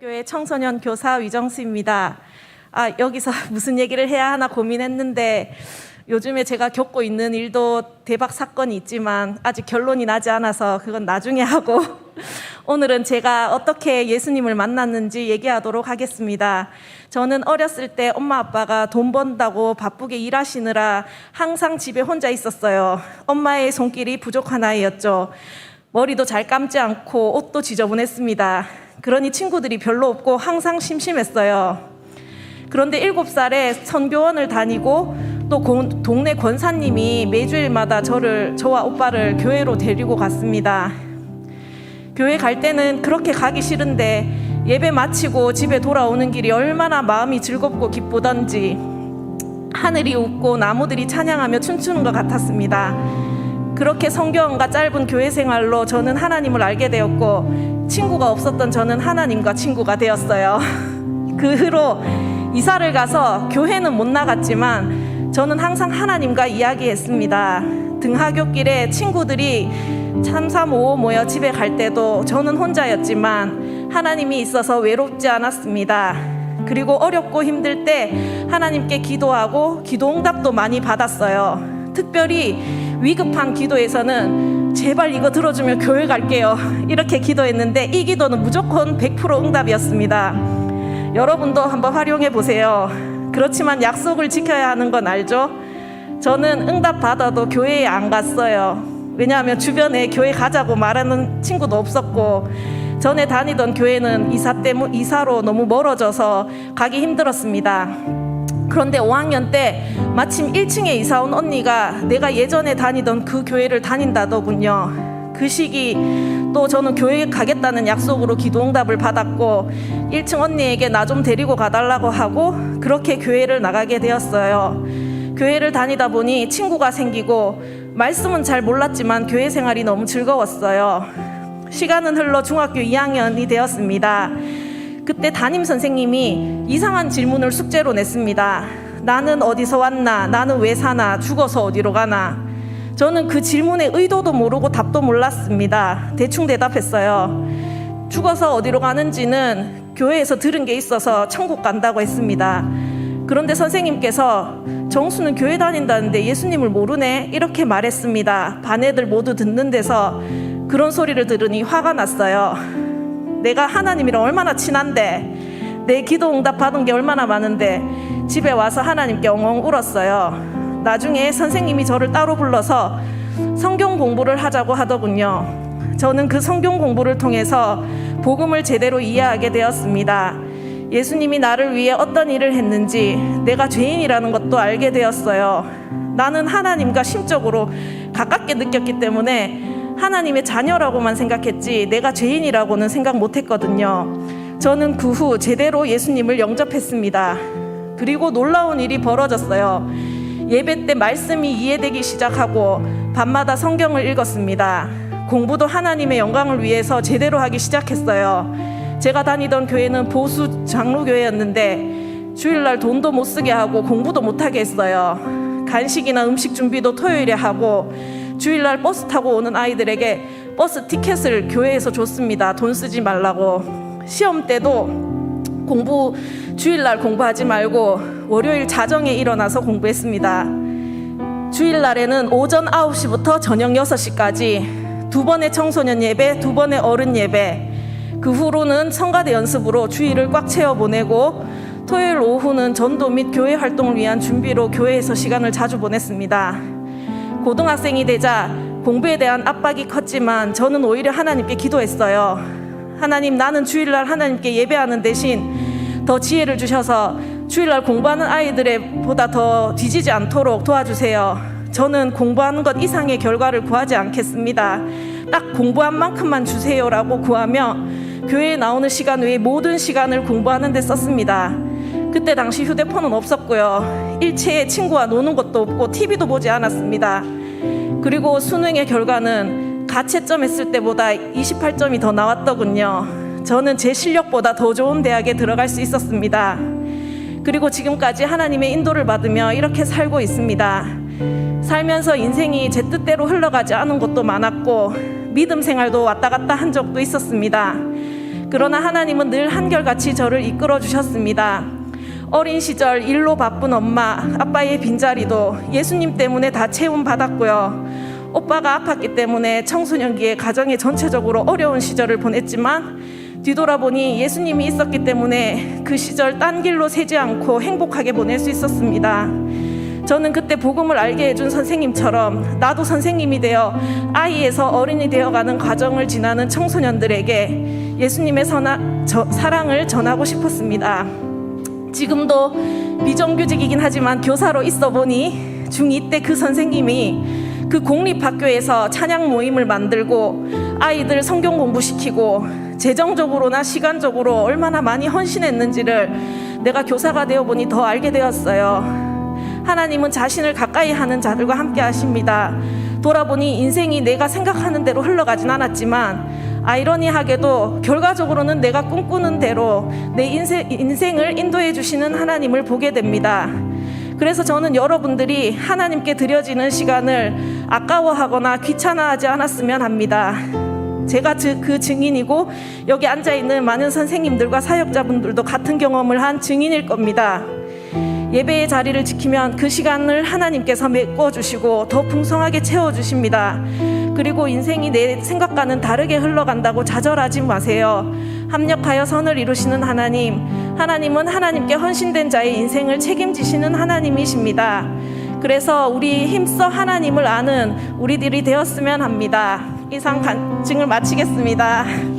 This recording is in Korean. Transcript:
교회 청소년 교사 위정수입니다. 아, 여기서 무슨 얘기를 해야 하나 고민했는데 요즘에 제가 겪고 있는 일도 대박 사건이 있지만 아직 결론이 나지 않아서 그건 나중에 하고 오늘은 제가 어떻게 예수님을 만났는지 얘기하도록 하겠습니다. 저는 어렸을 때 엄마 아빠가 돈 번다고 바쁘게 일하시느라 항상 집에 혼자 있었어요. 엄마의 손길이 부족한 아이였죠. 머리도 잘 감지 않고 옷도 지저분했습니다. 그러니 친구들이 별로 없고 항상 심심했어요. 그런데 일곱 살에 선교원을 다니고 또 고- 동네 권사님이 매주일마다 저를 저와 오빠를 교회로 데리고 갔습니다. 교회 갈 때는 그렇게 가기 싫은데 예배 마치고 집에 돌아오는 길이 얼마나 마음이 즐겁고 기쁘던지 하늘이 웃고 나무들이 찬양하며 춤추는 것 같았습니다. 그렇게 성경과 짧은 교회 생활로 저는 하나님을 알게 되었고 친구가 없었던 저는 하나님과 친구가 되었어요. 그 후로 이사를 가서 교회는 못 나갔지만 저는 항상 하나님과 이야기했습니다. 등하굣길에 친구들이 참삼오오 모여 집에 갈 때도 저는 혼자였지만 하나님이 있어서 외롭지 않았습니다. 그리고 어렵고 힘들 때 하나님께 기도하고 기도 응답도 많이 받았어요. 특별히 위급한 기도에서는 제발 이거 들어주면 교회 갈게요. 이렇게 기도했는데 이 기도는 무조건 100% 응답이었습니다. 여러분도 한번 활용해 보세요. 그렇지만 약속을 지켜야 하는 건 알죠? 저는 응답 받아도 교회에 안 갔어요. 왜냐하면 주변에 교회 가자고 말하는 친구도 없었고 전에 다니던 교회는 이사 때문 이사로 너무 멀어져서 가기 힘들었습니다. 그런데 5학년 때 마침 1층에 이사 온 언니가 내가 예전에 다니던 그 교회를 다닌다더군요. 그 시기 또 저는 교회 가겠다는 약속으로 기도응답을 받았고 1층 언니에게 나 좀 데리고 가달라고 하고 그렇게 교회를 나가게 되었어요. 교회를 다니다 보니 친구가 생기고 말씀은 잘 몰랐지만 교회 생활이 너무 즐거웠어요. 시간은 흘러 중학교 2학년이 되었습니다. 그때 담임 선생님이 이상한 질문을 숙제로 냈습니다. 나는 어디서 왔나? 나는 왜 사나? 죽어서 어디로 가나? 저는 그 질문의 의도도 모르고 답도 몰랐습니다. 대충 대답했어요. 죽어서 어디로 가는지는 교회에서 들은 게 있어서 천국 간다고 했습니다. 그런데 선생님께서 정수는 교회 다닌다는데 예수님을 모르네? 이렇게 말했습니다. 반 애들 모두 듣는 데서 그런 소리를 들으니 화가 났어요. 내가 하나님이랑 얼마나 친한데 내 기도 응답 받은 게 얼마나 많은데 집에 와서 하나님께 엉엉 울었어요. 나중에 선생님이 저를 따로 불러서 성경 공부를 하자고 하더군요. 저는 그 성경 공부를 통해서 복음을 제대로 이해하게 되었습니다. 예수님이 나를 위해 어떤 일을 했는지 내가 죄인이라는 것도 알게 되었어요. 나는 하나님과 심적으로 가깝게 느꼈기 때문에 하나님의 자녀라고만 생각했지 내가 죄인이라고는 생각 못 했거든요. 저는 그 후 제대로 예수님을 영접했습니다. 그리고 놀라운 일이 벌어졌어요. 예배 때 말씀이 이해되기 시작하고 밤마다 성경을 읽었습니다. 공부도 하나님의 영광을 위해서 제대로 하기 시작했어요. 제가 다니던 교회는 보수 장로교회였는데 주일날 돈도 못 쓰게 하고 공부도 못 하게 했어요. 간식이나 음식 준비도 토요일에 하고 주일날 버스 타고 오는 아이들에게 버스 티켓을 교회에서 줬습니다. 돈 쓰지 말라고. 시험 때도 공부 주일날 공부하지 말고 월요일 자정에 일어나서 공부했습니다. 주일날에는 오전 9시부터 저녁 6시까지 두 번의 청소년 예배, 두 번의 어른 예배. 그 후로는 성가대 연습으로 주일을 꽉 채워 보내고 토요일 오후는 전도 및 교회 활동을 위한 준비로 교회에서 시간을 자주 보냈습니다. 고등학생이 되자 공부에 대한 압박이 컸지만 저는 오히려 하나님께 기도했어요. 하나님, 나는 주일날 하나님께 예배하는 대신 더 지혜를 주셔서 주일날 공부하는 아이들의 보다 더 뒤지지 않도록 도와주세요. 저는 공부하는 것 이상의 결과를 구하지 않겠습니다. 딱 공부한 만큼만 주세요라고 구하며 교회에 나오는 시간 외에 모든 시간을 공부하는 데 썼습니다. 그때 당시 휴대폰은 없었고요. 일체의 친구와 노는 것도 없고 TV도 보지 않았습니다. 그리고 수능의 결과는 가채점 했을 때보다 28점이 더 나왔더군요. 저는 제 실력보다 더 좋은 대학에 들어갈 수 있었습니다. 그리고 지금까지 하나님의 인도를 받으며 이렇게 살고 있습니다. 살면서 인생이 제 뜻대로 흘러가지 않은 것도 많았고 믿음 생활도 왔다 갔다 한 적도 있었습니다. 그러나 하나님은 늘 한결같이 저를 이끌어 주셨습니다. 어린 시절 일로 바쁜 엄마, 아빠의 빈자리도 예수님 때문에 다 채움 받았고요. 오빠가 아팠기 때문에 청소년기에 가정에 전체적으로 어려운 시절을 보냈지만 뒤돌아보니 예수님이 있었기 때문에 그 시절 딴 길로 새지 않고 행복하게 보낼 수 있었습니다. 저는 그때 복음을 알게 해준 선생님처럼 나도 선생님이 되어 아이에서 어른이 되어가는 과정을 지나는 청소년들에게 예수님의 선하, 저, 사랑을 전하고 싶었습니다. 지금도 비정규직이긴 하지만 교사로 있어 보니 중2 때 그 선생님이 그 공립학교에서 찬양 모임을 만들고 아이들 성경 공부시키고 재정적으로나 시간적으로 얼마나 많이 헌신했는지를 내가 교사가 되어 보니 더 알게 되었어요. 하나님은 자신을 가까이 하는 자들과 함께 하십니다. 돌아보니 인생이 내가 생각하는 대로 흘러가진 않았지만 아이러니하게도 결과적으로는 내가 꿈꾸는 대로 내 인생, 인생을 인도해 주시는 하나님을 보게 됩니다. 그래서 저는 여러분들이 하나님께 드려지는 시간을 아까워하거나 귀찮아하지 않았으면 합니다. 제가 그- 그 증인이고 여기 앉아 있는 많은 선생님들과 사역자분들도 같은 경험을 한 증인일 겁니다. 예배의 자리를 지키면 그 시간을 하나님께서 메꿔 주시고 더 풍성하게 채워 주십니다. 그리고 인생이 내 생각과는 다르게 흘러간다고 좌절하지 마세요. 합력하여 선을 이루시는 하나님, 하나님은 하나님께 헌신된 자의 인생을 책임지시는 하나님이십니다. 그래서 우리 힘써 하나님을 아는 우리들이 되었으면 합니다. 이상 간증을 마치겠습니다.